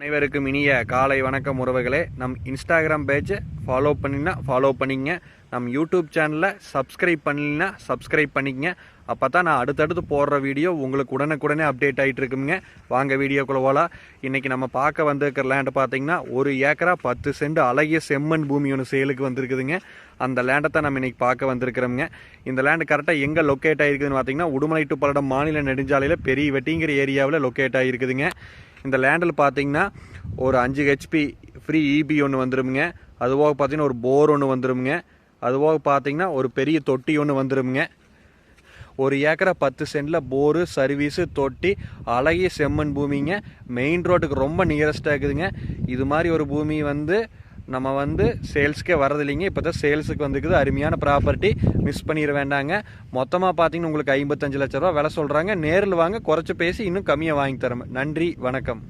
அனைவருக்கும் இனிய காலை வணக்கம் உறவுகளே. நம் இன்ஸ்டாகிராம் பேஜை ஃபாலோ பண்ணினா ஃபாலோ பண்ணிங்க. நம்ம யூடியூப் சேனலை சப்ஸ்கிரைப் பண்ணலைன்னா சப்ஸ்கிரைப் பண்ணிக்கங்க. அப்போ தான் நான் அடுத்தடுத்து போடுற வீடியோ உங்களுக்கு உடனுக்குடனே அப்டேட் ஆகிட்டு இருக்குங்க வாங்க வீடியோக்குள்ள போகலாம் இன்றைக்கி நம்ம பார்க்க வந்திருக்கிற லேண்டு பார்த்தீங்கன்னா ஒரு ஏக்கரா பத்து சென்ட் அழகிய செம்மண் பூமி ஒன்று சேலுக்கு வந்திருக்குதுங்க. அந்த லேண்டை தான் நம்ம இன்றைக்கி பார்க்க வந்திருக்கிறோம்ங்க. இந்த லேண்டு கரெக்டாக எங்கே லொக்கேட் ஆகிருக்குதுன்னு பார்த்தீங்கன்னா உடுமலை டு பல்லடம் மாநில நெடுஞ்சாலையில் பெரிய வெட்டிங்கிற ஏரியாவில் லொக்கேட் ஆகிருக்குதுங்க இந்த லேண்டில் பார்த்தீங்கன்னா ஒரு அஞ்சு ஹெச்பி ஃப்ரீ இபி ஒன்று வந்துருமுங்க. அதுபோக பார்த்தீங்கன்னா ஒரு போர் ஒன்று வந்துருமுங்க. அதுபோக பார்த்தீங்கன்னா ஒரு பெரிய தொட்டி ஒன்று வந்துடுங்க ஒரு ஏக்கரை பத்து சென்டில் போரு சர்வீஸு தொட்டி அழகிய செம்மண் பூமிங்க. மெயின் ரோட்டுக்கு ரொம்ப நியரஸ்ட்டாக இருக்குதுங்க. இது மாதிரி ஒரு பூமி வந்து நம்ம வந்து சேல்ஸ்க்கே வரதில்லைங்க. இப்போ தான் சேல்ஸுக்கு வந்துக்குது. அருமையான ப்ராப்பர்ட்டி மிஸ் பண்ணிட வேண்டாங்க. மொத்தமாக பார்த்தீங்கன்னா உங்களுக்கு ஐம்பத்தஞ்சு லட்ச ரூபா விலை சொல்கிறாங்க நேரில் வாங்க. குறைச்சி பேசி இன்னும் கம்மியாக வாங்கி தரோம் நன்றி. வணக்கம்.